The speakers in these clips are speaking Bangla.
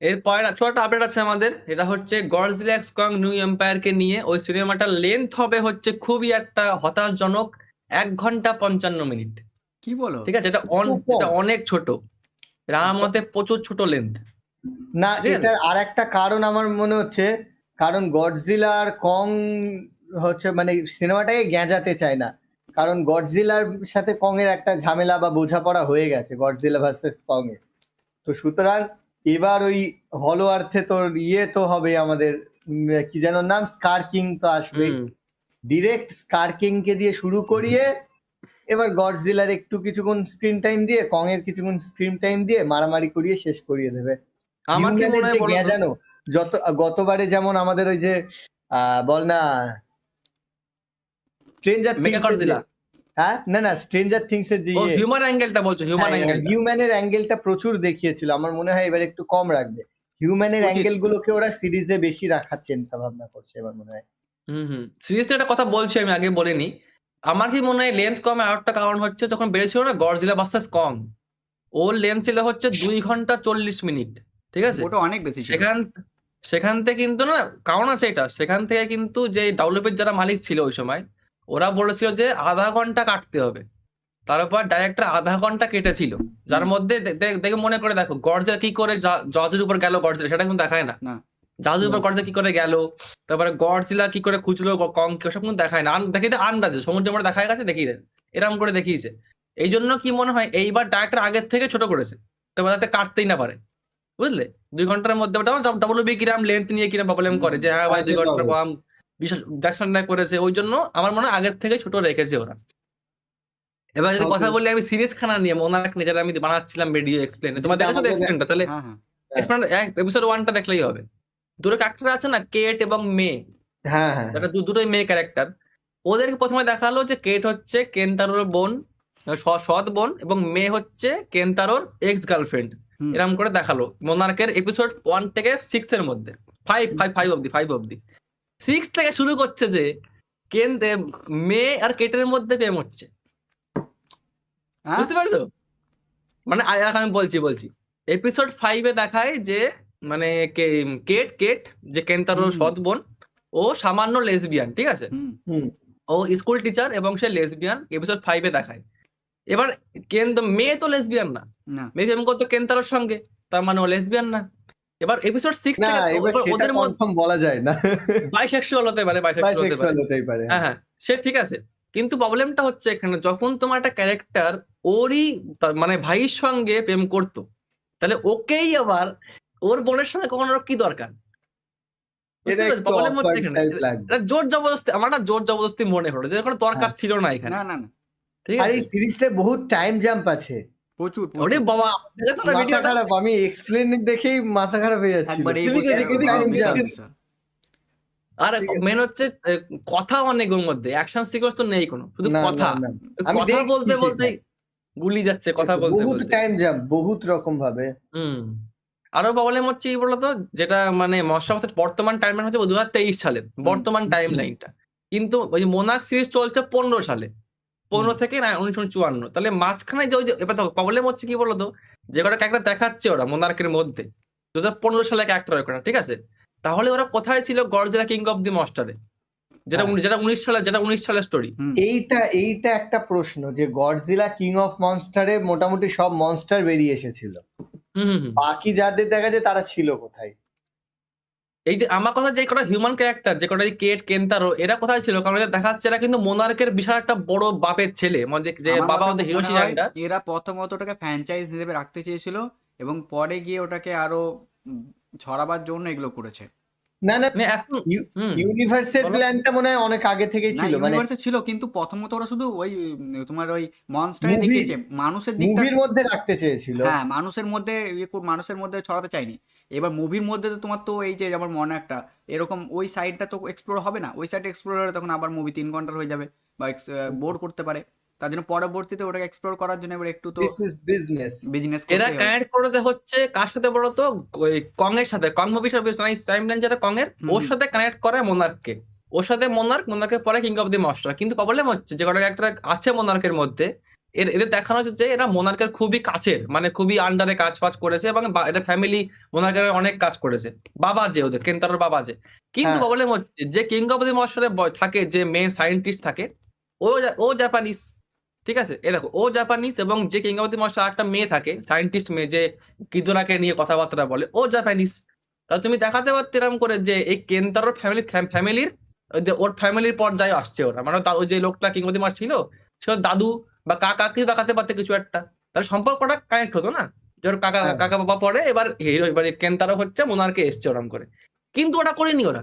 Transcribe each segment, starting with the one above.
এরপর ছোট আপডেট আছে আমাদের। এটা হচ্ছে গডজিলা কং নিউ এম্পায়ার কে নিয়ে। ওই সিনেমাটার লেন্থ হবে হচ্ছে খুবই একটা হতাশজনক এক ঘণ্টা পঞ্চান্ন মিনিট। কি বলো? ঠিক আছে? এটা এটা অনেক ছোট। এটা আমার মতে প্রচুর ছোট লেন্থ না এটার আর একটা কারণ আমার মনে হচ্ছে কারণ গডজিলার কং হচ্ছে মানে সিনেমাটাকে গেঁজাতে চায় না। কারণ গডজিলার সাথে কং এর একটা ঝামেলা বা বোঝাপড়া হয়ে গেছে গডজিলা ভার্সেস কং এর তো সুতরাং এবার ওই হলো আর্থে তোর ইয়ে তো হবে আমাদের কি যেন নাম স্কার কিং তো আসবে ডিরেক্ট স্কার কিং দিয়ে শুরু করিয়ে এবার গডজিলার একটু কিছুক্ষণ স্ক্রিন টাইম দিয়ে কং এর কিছুক্ষণ স্ক্রিন টাইম দিয়ে মারামারি করিয়ে শেষ করিয়ে দেবে আমার তো? যত গতবারে যেমন আমাদের ওই যে আহ, বল না Mega Godzilla? হ্যাঁ? না না স্ট্রেঞ্জার থিংস এর যে ও হিউম্যান অ্যাঙ্গেলটা বলছো হিউম্যান অ্যাঙ্গেল হিউম্যানের অ্যাঙ্গেলটা প্রচুর দেখিয়েছিল। আমার মনে হয় এবার একটু কম রাখবে। হিউম্যানের অ্যাঙ্গেল গুলোকে ওরা সিরিজে বেশি রাখার চিন্তা ভাবনা করছে এবার মনে হয়। হুম হুম। সিরিজটা একটা কথা বলছি আমি আগে বলিনি। আমার কি মনে হয় লেন্থ কম আর একটা কারণ হচ্ছে যখন বেড়েছিল না গডজিলা ভার্সেস কম ওর লেন্থ ছিল হচ্ছে দুই ঘণ্টা চল্লিশ মিনিট ঠিক আছে? ওটা অনেক বেশি সেখান সেখান থেকে কিন্তু না কারণ আছে এটা সেখান থেকে কিন্তু যে ডাউনলোপের যারা মালিক ছিল ওই সময় ওরা বলেছিল যে আধা ঘণ্টা কাটতে হবে। তারপর ডাইরেক্টর আধা ঘণ্টা কেটেছিল। যার মধ্যে দেখে মনে করে দেখো গডজেলা কি করে জজের উপর গেল গডজেলা সেটা কিন্তু দেখায় না। না। জাহাজের উপর। গডজেলা কি করে গেল তারপরে গডজিলা কি করে খুঁজলো কম সব কিন্তু দেখায় না। দেখিয়ে দেয় আন্দাজে সমুদ্রের মধ্যে দেখা গেছে দেখিয়ে দেয়। এরকম করে দেখিয়েছে। এই জন্য কি মনে হয় এইবার ডাইরেক্টর আগের থেকে ছোট করেছে। তারপর যাতে কাটতেই না পারে। বুঝলে? দুই ঘণ্টার মধ্যে ডাবল বি কিরাম লেন্থ নিয়ে কিরাম প্রবলেম করে যে হ্যাঁ ভাই দুই সেটা ঘণ্টা কম। বিশেষ জ্যাকসন করেছে ওই জন্য আমার মনে হয় আগের থেকে ছোট রেখেছে ওরা। এবার যদি কথা বলি আমি সিরিজ খানা নিয়ে মোনার্ক নিয়ে যেটা আমি বানাচ্ছিলাম ভিডিও এক্সপ্লেন তোমার দেখেছ এক্সপ্লেনটা তাহলে হ্যাঁ হ্যাঁ। এক্সপ্লেন এপিসোড ওয়ানটা দেখলেই হবে। দুটো ক্যারেক্টার আছে না কেট এবং মে হ্যাঁ হ্যাঁ দু- দুটোই মেয়ে ক্যারেক্টার ওদেরকে প্রথমে দেখাল যে কেট হচ্ছে কেন্তারোর বোন সৎ বোন এবং মেয়ে হচ্ছে কেন্তারোর এক্স গার্লফ্রেন্ড। এরকম করে দেখাল। মোনার্কের এপিসোড ওয়ান থেকে সিক্স এর মধ্যে। ফাইভ ফাইভ ফাইভ অব্দি ফাইভ অব্দি সিক্স থেকে শুরু করছে যে কেন মেয়ে আর কেটের মধ্যে প্রেম হচ্ছে। হ্যাঁ? বুঝতে পারছ? মানে আমি বলছি বলছি। এপিসোড ফাইভে দেখায় যে মানে কে- কেট কেট যে কেন্তারোর হুম। সৎ বোন ও সামান্য লেসবিয়ান ঠিক আছে? ও স্কুল টিচার এবং সে লেসবিয়ান এপিসোড ফাইভে দেখায়। এবার কেন মেয়ে তো লেসবিয়ান না। না। মেয়ে প্রেম করতো কেন্তারোর সঙ্গে তার মানে ও লেসবিয়ান না। এবার এপিসোড সিক্স থেকে ওদের- মধ্যে কনফার্ম বলা যায় না। বাইসেক্সুয়াল হতে পারে বাইসেক্সুয়াল হতে পারে। হতেই পারে। হ্যাঁ হ্যাঁ সে ঠিক আছে। কিন্তু প্রবলেমটা হচ্ছে এখানে যখন তোমার একটা ক্যারেক্টার ওরই মানে ভাইয়ের সঙ্গে প্রেম করতো তাহলে ওকেই আবার ওর বোনের সঙ্গে কখনো কি দরকার? জোর জবরদস্তি আমার না জোর জবরদস্তি মনে হলো যে কোনো দরকার হ্যাঁ। ছিল না এখানে। না না না। ঠিক আর আছে এই সিরিজটা বহুত টাইম জাম্প আছে। প্রচুর ওরে বাবা মাথা খারাপ আমি এক্সপ্লেন দেখেই মাথা খারাপ হয়ে যাচ্ছিল। বিশাল। আর মেন হচ্ছে কথা অনেক ওর মধ্যে। অ্যাকশন সিকোয়েন্স তো নেই কোনো। শুধু কথা। কথা দেখছি বলতে গুলি যাচ্ছে কথা বলতে বহুত টাইম জাম্প বহুত রকম ভাবে। হুম। আরও প্রবলেম হচ্ছে কি বলতো যেটা মানে মশলা বর্তমান টাইম লাইন হচ্ছে দু হাজার তেইশ সালের। বর্তমান টাইম লাইনটা কিন্তু ওই মোনাক সিরিজ চলছে পনেরো সালে। পনেরো থেকে না উনিশশো চুয়ান্ন। তাহলে মাঝখানে যে ওই যে এবার দেখো প্রবলেম হচ্ছে কি বলতো? যে কটা ক্যারেক্টার দেখাচ্ছে ওরা মোনার্কের মধ্যে। দু হাজার পনেরো সালে ক্যারেক্টার ওরা ঠিক আছে? তাহলে ওরা কোথায় ছিল? গডজিলা কিং অফ দি মস্টারে যেটা হ্যাঁ। যেটা উনিশ সালে যেটা উনিশ সালের স্টোরি এইটা এইটা একটা প্রশ্ন যে গডজিলা কিং অফ মনস্টারে মোটামুটি সব মনস্টার বেরিয়ে এসেছিল। বাকি যাদের দেখা যায় তারা ছিল কোথায়? এই যে আমার কথা যে কটা হিউম্যান ক্যারেক্টার যে কটা কেট কেন্তারো এরা কোথায় ছিল? কারণ দেখাচ্ছে এরা কিন্তু মোনার্কের বিশাল একটা বড় বাপের ছেলে। মানে যে- বাবা হয় জানটা এরা প্রথমত ওটাকে ফ্র্যাঞ্চাইজ হিসেবে রাখতে চেয়েছিল এবং পরে গিয়ে ওটাকে আরও ছড়াবার জন্য এগুলো করেছে। না না মানে এখন ইউনিভার্সের প্ল্যানটা মনে হয় অনেক আগে থেকেই ছিল মানে ইউনিভার্সে ছিল কিন্তু প্রথমত ওরা শুধু ওই তোমার ওই মনস্টারে দেখিয়েছে। মানুষের দিকটা মুভির মধ্যে রাখতে চেয়েছিল। হ্যাঁ মানুষের মধ্যে ইয়ে মানুষের মধ্যে ছড়াতে চাইনি এবার মুভির মধ্যে তো তোমার তো এই যে আমার মনে একটা এরকম ওই সাইডটা তো এক্সপ্লোর হবে না। ওই সাইড এক্সপ্লোর হলে তখন আবার মুভি তিন ঘণ্টার হয়ে যাবে বা বোর করতে পারে। তার জন্য পরবর্তীতে ওটাকে এক্সপ্লোর করার জন্য এবার একটু তো দিস ইজ বিজনেস বিজনেস এরা কানেক্ট করেছে হচ্ছে কার সাথে বলতো কং এর সাথে কং মুভি টাইম লাইন যেটা কং এর ওর সাথে কানেক্ট করে মোনার্ককে ওর সাথে মোনার্ক মোনার্কের পরে কিং অফ দি মাস্টার কিন্তু প্রবলেম হচ্ছে যে কটা ক্যারেক্টার আছে মোনার্কের মধ্যে এদের দেখানো হচ্ছে যে এরা মোনার্কের খুবই কাছের মানে খুবই আন্ডারে কাজ ফাজ করেছে এবং এটা ফ্যামিলি মোনার্কের অনেক কাজ করেছে। বাবা যে ওদের কেন্তারোর বাবা যে। কিন্তু হ্যাঁ। প্রবলেম হচ্ছে যে কিং অফ দি মশরে থাকে যে মেন সায়েন্টিস্ট থাকে ও ও জাপানিজ ঠিক আছে? এ দেখো ও জাপানিজ এবং যে কিং অফ দি মশরে একটা মেয়ে থাকে সায়েন্টিস্ট মেয়ে যে কিদোরাকে নিয়ে কথাবার্তা বলে ও জাপানিজ তাহলে তুমি দেখাতে পারতে এরকম করে যে এই কেন্তারোর ফ্যামিলি ফ্যামিলির ওর ফ্যামিলির পর্যায়ে আসছে ওরা। মানে ওই যে লোকটা কিং অফ দি মাস ছিল সে দাদু বা কাকা কিছু দেখাতে পারতে কিছু একটা তাহলে সম্পর্কটা কানেক্ট হতো না ওর কাকা হ্যাঁ। কাকা বাবা পরে এবার হিরো এবার কেন্তারো হচ্ছে মোনারকে এসছে ওরম করে কিন্তু ওটা করেনি ওরা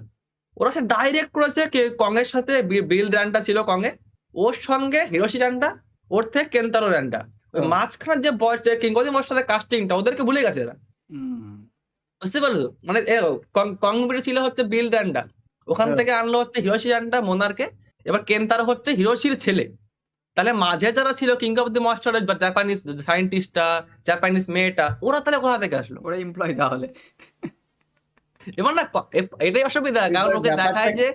ওরা সে ডাইরেক্ট করেছে কে কংয়ের সাথে বিল র্যান্ডা ছিল কংয়ে ওর সঙ্গে হিরোশি র্যান্ডা ওর থেকে কেন্তারো র্যান্ডা ওই হুম। মাঝখানে যে বয়স কিংবদি মাস্টারের কাস্টিংটা ওদেরকে ভুলে গেছে এরা। বুঝতে পারল? মানে কং- ছিল হচ্ছে বিল র্যান্ডা ওখান হ্যাঁ। থেকে আনলো হচ্ছে হিরোশি র্যান্ডা মোনারকে এবার কেন্তারো হচ্ছে হিরোশির ছেলে তাহলে মাঝে যারা ছিল কিং অফ দি মাস্টারের বা জাপানিজ সায়েন্টিস্টটা জাপানিজ মেয়েটা ওরা তাহলে কোথা থেকে আসলো? ওরা এমপ্লয় তাহলে। এবার না এটাই অসুবিধা কারণ ওকে দেখায় যে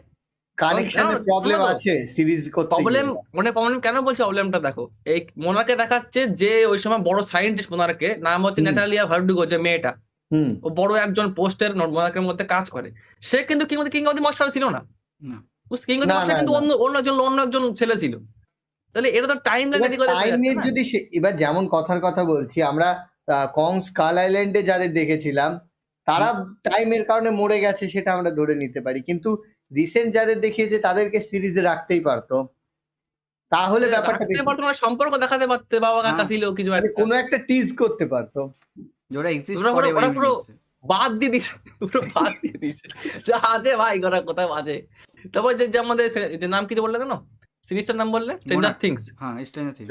কানেকশনের প্রবলেম আছে সিরিজ করতে প্রবলেম মানে প্রবলেম কেন বলছে প্রবলেমটা দেখো। এই মোনাকে দেখাচ্ছে যে ওই সময় বড় সায়েন্টিস্ট মোনারকে নাম হচ্ছে নেটালিয়া ভার্ডুগো যে মেয়েটা। হুম। ও বড় একজন পোস্টের মোনার্কের মধ্যে কাজ করে। সে কিন্তু king king of the master ছিল না। না। কিং অফ দি মাস্টার কিন্তু অন্য অন্য একজন অন্য একজন ছেলে ছিল। তাহলে এটা তো টাইম টাইমের যদি এবার যেমন কথার কথা বলছি আমরা আহ, কং স্কাল আইল্যান্ডে যাদের দেখেছিলাম তারা টাইমের কারণে মরে গেছে সেটা আমরা ধরে নিতে পারি। কিন্তু রিসেন্ট যাদের দেখিয়েছে তাদেরকে সিরিজে রাখতেই পারতো। তাহলে ব্যাপারটা না সম্পর্ক দেখাতে পারতে বাবা কাকা হ্যাঁ। ছিল কিছু একটা। কোনো একটা টিজ করতে পারতো। যে ওরা এক্সিস্ট করে পুরো- ওরা পুরো- বাদ দিয়ে দিছে পুরো বাদ দিয়ে দিছে। যা আছে ভাই ওরা কোথায় বাজে। তারপর যে আমাদের যে নাম কি বললে কেন সিরিজটার নাম বললে? স্ট্রেঞ্জার থিংস হ্যাঁ Stranger Things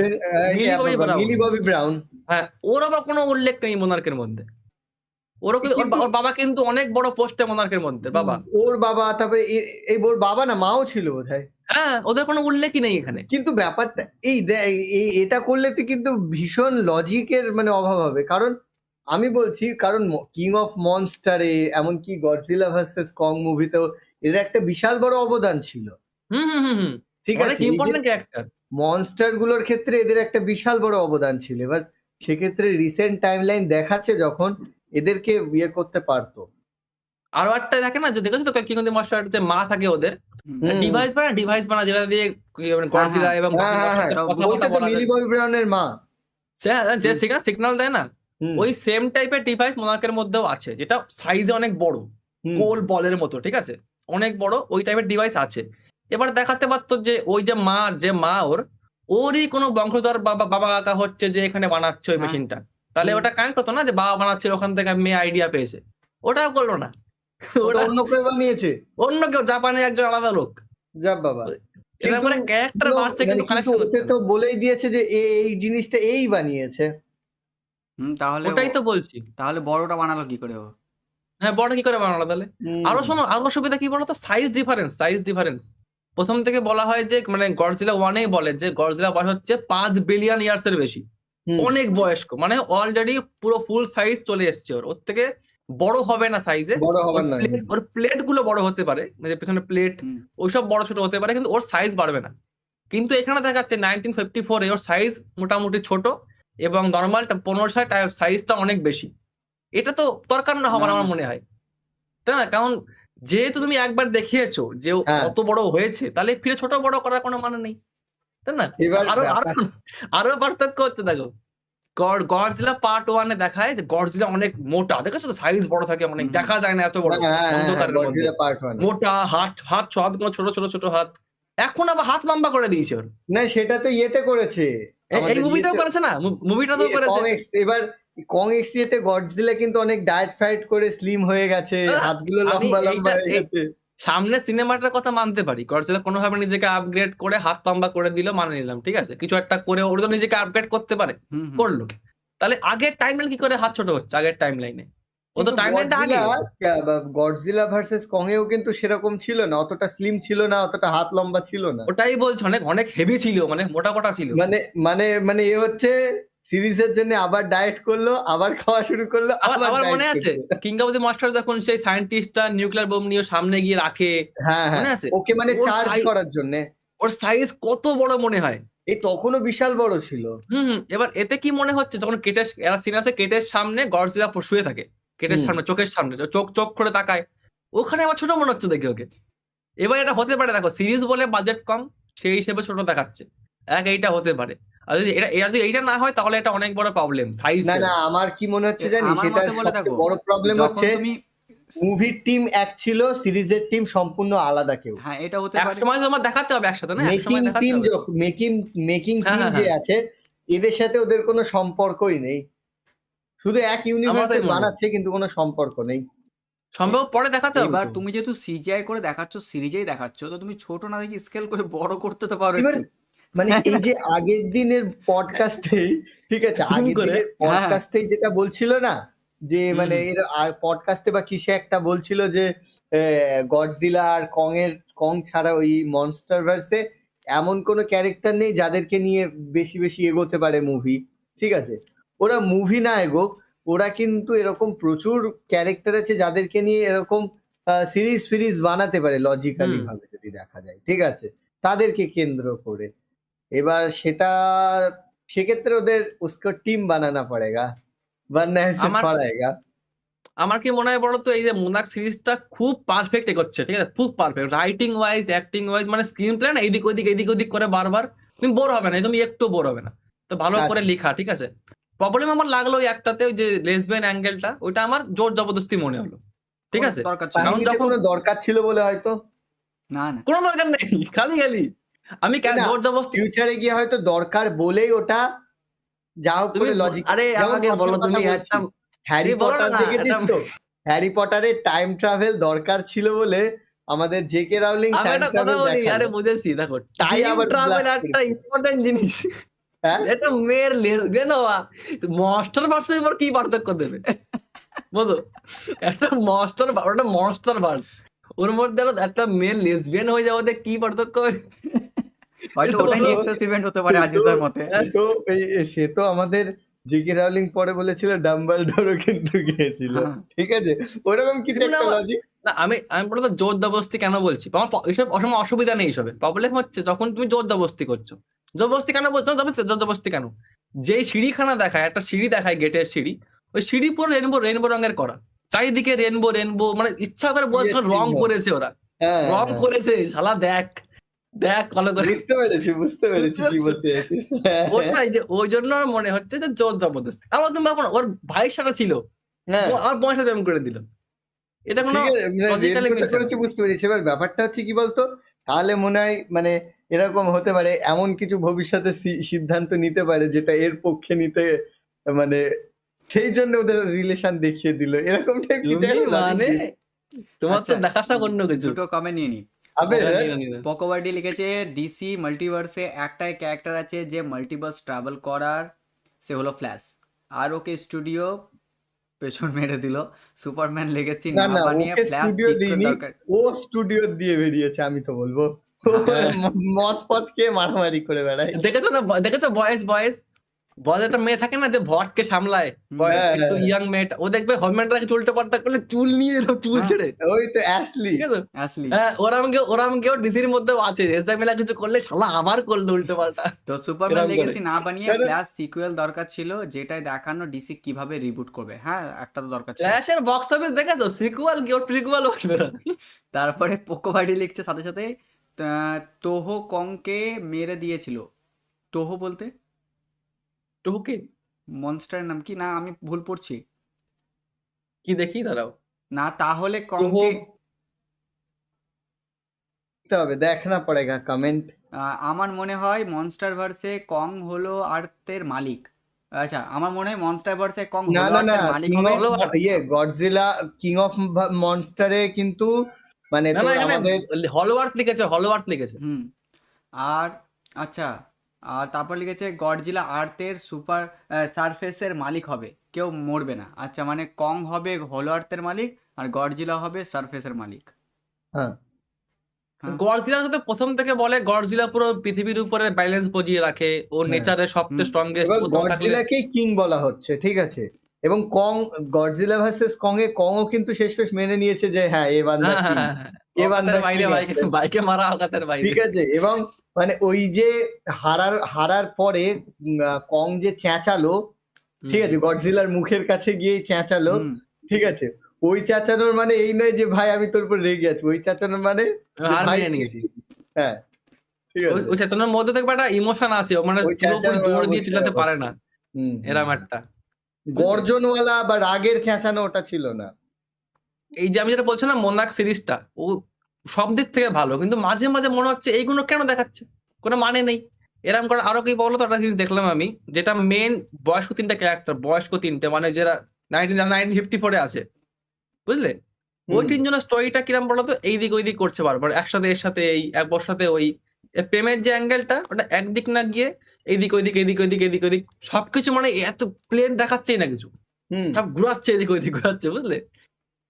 Millie Bobby Brown. হ্যাঁ ওর আবার কোনো উল্লেখ নেই মোনার্কের মধ্যে। কিন্তু ওর ওর বাবা কিন্তু অনেক বড় পোস্টে মোনার্কের মধ্যে বাবা। ওর বাবা তারপরে এই ওর বাবা না মাও ছিল বোধহয়। হ্যাঁ ওদের কোনো উল্লেখই নেই এখানে। কিন্তু ব্যাপারটা এই এই- এটা করলে তো কিন্তু ভীষণ লজিকের মানে অভাব হবে। কারণ আমি বলছি কারণ কিং অফ মনস্টারে এমনকি গডজিলা ভার্সেস কং মুভিতেও এদের একটা বিশাল বড় অবদান ছিল। হুম হুম হুম হুম। ঠিক আছে ইম্পর্টেন্ট ক্যারেক্টার মনস্টারগুলোর ক্ষেত্রে এদের একটা বিশাল বড় অবদান ছিল। এবার সেক্ষেত্রে রিসেন্ট টাইমলাইন দেখাচ্ছে যখন এদেরকে ইয়ে করতে পারতো। আরও একটা দেখে না যে দেখেছ তো কিং মাস্টার যে মা থাকে ওদের? ডিভাইস বানা ডিভাইস বানা যেটা দিয়ে গডজিলা হ্যাঁ, এবং হ্যাঁ হ্যাঁ হ্যাঁ। বলা মিলি ববি ব্রাউনের মা। সে- যে সিগন্যাল সিগন্যাল দেয় না ওই সেম টাইপের ডিভাইস মোনার্কের মধ্যেও আছে যেটা সাইজে অনেক বড়। গোল বলের মতো ঠিক আছে? অনেক বড় ওই টাইপের ডিভাইস আছে। এবার দেখাতে পারতো যে ওই যে মা যে মা ওর ওরই কোনো বংশধর বাবা বাবা কাকা হচ্ছে যে এখানে বানাচ্ছে ওই হ্যাঁ। মেশিনটা। তাহলে ওটা কানেক্ট হতো না যে বাবা বানাচ্ছে ওখান থেকে মেয়ে আইডিয়া পেয়েছে। ওটাও করল না। ওটা অন্য কেউ বানিয়েছে? অন্য কেউ জাপানের একজন আলাদা লোক। যা বাবা। কিন্তু ক্যারেক্টার বাড়ছে মানে কিন্তু কানেকশন হচ্ছে তো বলেই দিয়েছে যে এই জিনিসটা এই বানিয়েছে। হুম তাহলে ওটাই তো বলছি। তাহলে বড়টা বানালো কি করে ও? হ্যাঁ বড় কি করে বানালো তাহলে? আরও শোনো আরও অসুবিধা কি বলতো? সাইজ ডিফারেন্স সাইজ ডিফারেন্স প্রথম থেকে বলা হয় যে মানে গডজিলা ওয়ানেই বলে যে গডজিলা বয়স হচ্ছে পাঁচ বিলিয়ন ইয়ার্স এর বেশি। অনেক বয়স্ক মানে অলরেডি পুরো ফুল সাইজ চলে এসছে ওর। ওর থেকে বড় হবে না সাইজে বড় ওর প্লেটগুলো বড় হতে পারে মানে পেছনে প্লেট ওইসব বড় ছোট হতে পারে কিন্তু ওর সাইজ বাড়বে না। কিন্তু এখানে দেখা যাচ্ছে নাইনটিন ফিফটি ফোরে ওর সাইজ মোটামুটি ছোট এবং নর্মাল পনেরো সাইজটা অনেক বেশি। এটা তো দরকার না হবার আমার মনে হয়। তাই না? কারণ যেহেতু তুমি একবার দেখিয়েছো যে হ্যাঁ। অত বড় হয়েছে তাহলে ফিরে ছোট বড় করার কোনো মানে নেই। তাই না? আরও আরও আরও পার্থক্য হচ্ছে দেখো। গড গডজিলা পার্ট ওয়ানে দেখায় যে গডজিলা অনেক মোটা। দেখেছ তো? সাইজ বড় থাকে অনেক। দেখা যায় না এত বড়। হ্যাঁ, হ্যাঁ, অন্ধকারের। মোটা হাত হাত হাতগুলো ছোট ছোট ছোট হাত। এখন আবার হাত লম্বা করে দিয়েছে ওর। না সেটা তো ইয়েতে করেছে। এই ইয়েতে- করেছে না? মুভিটাতেও ইয়ে, করেছে। এবার কং এক্স ইয়েতে গডজিলা কিন্তু অনেক ডায়েট ফাইট করে স্লিম হয়ে গেছে হাতগুলো লম্বা লম্বা হয়ে গেছে। সামনে সিনেমাটার কথা মানতে পারি গডজিলা কোনোভাবে নিজেকে আপগ্রেড করে হাত লম্বা করে দিল মানে নিলাম ঠিক আছে? কিছু একটা করে ওর তো নিজেকে আপগ্রেড করতে পারে। করল। তাহলে আগের টাইম কি করে হাত ছোট হচ্ছে আগের টাইম লাইনে ও তো টাইম লাইনটা আগে গডজিলা ভার্সেস কং এও কিন্তু সেরকম ছিল না অতটা স্লিম ছিল না অতটা হাত লম্বা ছিল না। ওটাই বলছে অনেক অনেক হেভি ছিল মানে মোটা মোটা ছিল। মানে মানে মানে এ হচ্ছে সিরিজের জন্য আবার ডায়েট করল আবার খাওয়া শুরু করল আবার মনে আছে। কিং অফ দি মাস্টার যখন সেই সায়েন্টিস্টটা নিউক্লিয়ার বোম নিয়ে সামনে গিয়ে রাখে। হ্যাঁ হ্যাঁ। মনে আছে? ওকে মানে চার্জ করার জন্য। ওর সাইজ কত বড় মনে হয়? এই তখনও বিশাল বড় ছিল। হুম হুম। এবার এতে কি মনে হচ্ছে? যখন কেটের এরা সিন আছে কেটের সামনে গডজিলা শুয়ে থাকে। কেটের সামনে চোখের সামনে। চোখ চোখ করে তাকায়। ওখানে আবার ছোট মনে হচ্ছে দেখে ওকে। এবার এটা হতে পারে দেখো সিরিজ বলে বাজেট কম সেই হিসেবে ছোট দেখাচ্ছে। এক এইটা হতে পারে। আর যদি এটা এটা যদি এইটা না হয় তাহলে এটা অনেক বড় প্রবলেম সাইজ না না আমার কি মনে হচ্ছে জানিস? দেখো, বড় প্রবলেম হচ্ছে মুভির টিম এক ছিল সিরিজের টিম সম্পূর্ণ আলাদা কেউ। হ্যাঁ এটা হতে পারে। সময় তোমার দেখাতে হবে একসাথে না? Making team making making team যে হ্যাঁ। আছে এদের সাথে ওদের কোনো সম্পর্কই নেই। শুধু এক ইউনিভার্সে বানাচ্ছে কিন্তু কোনো সম্পর্ক নেই। সম্ভব পরে দেখাতে হবে। এবার তুমি যেহেতু সিজিআই করে দেখাচ্ছ সিরিজেই দেখাচ্ছ তো তুমি ছোট না দেখি স্কেল করে বড় করতে তো পারো। মানে এই যে আগের দিনের পডকাস্টেই ঠিক আছে আগের দিনের পডকাস্টেই যেটা বলছিল না যে মানে এর পডকাস্টে বা কিসে একটা বলছিল যে গডজিলা আর কং এর কং ছাড়া ওই মনস্টার ভার্সে এমন কোনো ক্যারেক্টার নেই যাদেরকে নিয়ে বেশি বেশি এগোতে পারে মুভি ঠিক আছে? ওরা মুভি না এগোক ওরা কিন্তু এরকম প্রচুর ক্যারেক্টার আছে যাদেরকে নিয়ে এরকম সিরিজ ফিরিজ বানাতে পারে লজিক্যালি। ভাবে যদি দেখা যায় ঠিক আছে? তাদেরকে কেন্দ্র করে। এবার সেটা সেক্ষেত্রে ওদের উসকো টিম বানানা পড়েগা বন্না এসে আমার- আমার কি মনে হয় বলতো এই যে মোনাক সিরিজটা খুব পারফেক্ট এগোচ্ছে ঠিক আছে? খুব perfect writing wise acting wise মানে স্ক্রিন প্লে না এদিক ওদিক এদিক ওদিক করে বারবার। তুমি বোর হবে না তুমি একটু বোর হবে না। তো ভালো আচ্ছা। করে লেখা ঠিক আছে? প্রবলেম আমার লাগল ওই একটাতে ওই যে লেসবেন অ্যাঙ্গেলটা ওইটা আমার জোর জবরদস্তি মনে হলো ঠিক আছে? কারণ যখন- দরকার ছিল বলে হয়তো? না না। কোনো দরকার নেই খালি খালি। আমি কেন জবরদস্তি ফিউচারে গিয়ে হয়তো দরকার বলেই ওটা যা হোক করে লজিক আরে আমাকে বলো তুমি একটা হ্যারি পটার দেখেছিস তো? হ্যারি পটারের টাইম ট্রাভেল দরকার ছিল বলে আমাদের জে কে রাউলিং টাইম কথা ট্রাভেল বলি আরে বুঝেছি দেখো টাইম ট্রাভেল একটা। ইম্পর্টেন্ট জিনিস। হ্যাঁ? এটা মেয়ের লেসবেন হওয়া মনস্টার ভার্সের উপর কি পার্থক্য দেবে? বুঝো? একটা মনস্টার ওটা মনস্টার ভার্স ওর মধ্যে একটা মেয়ে লেসবিয়ান হয়ে যাওয়াতে কি পার্থক্য? হয়তো ওটাই নেক্সট ইভেন্ট হতে পারে আজিদার মতে। তো এই এই সে তো আমাদের জে কে রাউলিং পরে বলেছিল ডাম্বল ডোরও কিন্তু গিয়েছিল। হ্যাঁ। ঠিক আছে? ওরকম কিছু একটা লজিক না আমি আমি বলতো জোর জবরদস্তি কেন বলছি? আমার এসব অসময় অসুবিধা নেই এসবে প্রবলেম হচ্ছে যখন তুমি জোর জবরদস্তি করছ। জবরদস্তি কেন বলছো? জবরদস্তি জোর জবরদস্তি কেন? যেই সিঁড়িখানা দেখায় একটা সিঁড়ি দেখায় গেটের সিঁড়ি ওই সিঁড়ি পুরো রেনবো রেনবো রঙের করা। চারিদিকে রেনবো রেনবো মানে ইচ্ছা করে বোঝাচ্ছে Yes, রং করেছে ওরা। হ্যাঁ রং হ্যাঁ। করেছে শালা দেখ। দেখ ভালো করে। বুঝতে পেরেছি বুঝতে পেরেছি কি বলতে ওটাই যে ওই জন্য মনে হচ্ছে যে জোর জবরদস্তি। আবার তুমি ভাবো ওর ভাইয়ের সাথে ছিল। হ্যাঁ। আমার বোনের সাথে প্রেম করে দিল। এটা কোনো মানে বুঝতে পেরেছি এবার ব্যাপারটা হচ্ছে কি বলতো? তাহলে মনে হয় মানে এরকম হতে পারে এমন কিছু ভবিষ্যতে সিদ্ধান্ত নিতে পারে যেটা এর পক্ষে নিতে মানে সেই জন্য ওদের রিলেশন দেখিয়ে দিল। এরকম টাইপ মানে তোমার তো আচ্ছা, দেখার অন্য কিছু। দুটো কমে নিয়ে না। পকোবার্ডি লিখেছে ডিসি মাল্টিভার্সে একটাই ক্যারেক্টার আছে যে মাল্টিভার্স ট্রাভেল করার সে হলো ফ্ল্যাশ আর ওকে স্টুডিও পেছন মেরে দিল। সুপারম্যান লেগেছি না বানিয়ে ফ্ল্যাশ স্টুডিও দিইনি ও স্টুডিও দিয়ে বেরিয়েছে আমি তো বলব। মদ পথ খেয়ে মারামারি করে বেড়ায়। দেখেছ না দেখেছ বয়েস বয়েস বয়েস একটা মেয়ে থাকে না যে ভটকে সামলায় হ্যাঁ, একটু হ্যাঁ। ইয়াং মেয়েটা ও দেখবে হরম্যানটাকে চুলটা পাল্টা করলে চুল নিয়ে এরকম চুল হ্যাঁ। ছেড়ে। ওই তো অ্যাসলি অ্যাসলি হ্যাঁ ওরাম কেউ ওরাম কেউ ডিসির মধ্যেও আছে এসএমএলা কিছু করলে শালা আবার করল উল্টো পাল্টা। তো সুপারম্যান লেগেছি না বানিয়ে ফ্ল্যাশ সিকুয়েল দরকার ছিল যেটাই দেখানো ডিসি কীভাবে রিবুট করবে হ্যাঁ একটা তো দরকার ছিল। ফ্ল্যাশের বক্স অফিস দেখেছ? সিকুয়াল কি? ওর প্রিকুয়াল না। তারপরে পোকোবাড়ি লিখছে সাথে সাথে তোহো কংকে মেরে দিয়েছিল। তোহো বলতে? টুকি মনস্টারের নাম কি? না আমি ভুল পড়ছি। কি দেখি? দাঁড়াও। না তাহলে কংকে দেখতে হবে দেখনা পড়েগা কমেন্ট আমার মনে হয় মনস্টার ভার্সে কং হলো আর্থের মালিক। আচ্ছা আমার মনে হয় মনস্টার ভার্সে কং না হলো না না আর্থের মালিক কিং হবে। হলো অফ ইয়ে গডজিলা কিং অফ মনস্টারে কিন্তু মানে না না তোর এখানে আমাদের হলওয়ার্থ লিখেছে হলওয়ার্থ লিখেছে। হুম। আর আচ্ছা আর তারপর লিখেছে গডজিলা আর্থের সুপার সারফেসের মালিক হবে। কেউ মরবে না। আচ্ছা মানে কং হবে হলো আর্থের মালিক আর গডজিলা হবে সারফেসের মালিক। হ্যাঁ। হ্যাঁ। গডজিলা তো প্রথম থেকে বলে গডজিলা পুরো পৃথিবীর উপরে ব্যালেন্স বজিয়ে রাখে। ও হ্যাঁ। নেচারের সবচেয়ে। স্ট্রংগেস্ট গডজিলাকে কিং বলা হচ্ছে ঠিক আছে? এবং কং গডজিলা ভার্সেস কং এ কংও কিন্তু শেষ শেষমেশ মেনে নিয়েছে যে হ্যাঁ এ বান্দা হ্যাঁ। এ বান্দা বাইরে বাইকে মারা অকাতের বাইরে। ঠিক আছে? এবং মানে ওই যে হারার হারার পরে কং যে চেঁচালো ঠিক আছে গডজিলার মুখের কাছে গিয়ে চেঁচালো ঠিক আছে ওই চেঁচানোর মানে এই নয় যে ভাই আমি তোর উপর রেগে আছি ওই চেঁচানোর মানে হ্যাঁ ঠিক ওই- চেতনার মধ্যে থেকে একটা ইমোশন আছে মানে জোর দিয়ে চিল্লাতে পারে না এরম একটা। গর্জনওয়ালা বা রাগের চেঁচানো ওটা ছিল না। এই যে আমি যেটা বলছিলাম মোনাক সিরিজটা ও সব দিক থেকে ভালো কিন্তু মাঝে মাঝে মনে হচ্ছে এইগুলো কেন দেখাচ্ছে? কোনো মানে নেই। এরকম করে আরও কি বলতো একটা জিনিস দেখলাম আমি যেটা মেন বয়স্ক তিনটা ক্যারেক্টার বয়স্ক তিনটে মানে যারা নাইনটিন নাইনটিন ফিফটি ফোরে আছে বুঝলে? ওই তিনজনের স্টোরিটা কিরম বলতো? এই দিক ওই দিক করছে বারবার একসাথে এর সাথে এই এক বর্ষাতে ওই। প্রেমের যে অ্যাঙ্গেলটা ওটা একদিক না গিয়ে এইদিক ওইদিক এদিক ওইদিক এদিক ওইদিক সবকিছু মানে এত প্লেন দেখাচ্ছেই না কিছু। হুম, সব ঘুরাচ্ছে এদিক ওইদিক ঘুরাচ্ছে বুঝলে?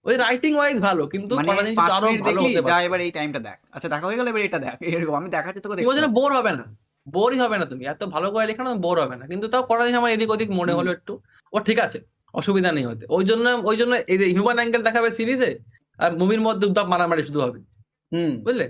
ওই রাইটিং ওয়াইজ ভালো কিন্তু মানে আরও ভালো হতে যা এবার এই টাইমটা দেখ। আচ্ছা দেখা হয়ে গেল এবার এটা দেখ। এরকম আমি দেখাচ্ছি তোকে তুমি যেন বোর হবে না। বোরই হবে না তুমি। এত ভালো করে লেখা না বোর হবে না। কিন্তু তাও কটা দিন আমার এদিক ওদিক মনে হলো একটু। ও ঠিক আছে অসুবিধা নেই হতে ওই জন্য ওই জন্য এই যে হিউম্যান অ্যাঙ্গেল দেখাবে সিরিজে আর মুভির মধ্যে উদ্যাপ মারামারি শুধু হবে। হুম। বুঝলে?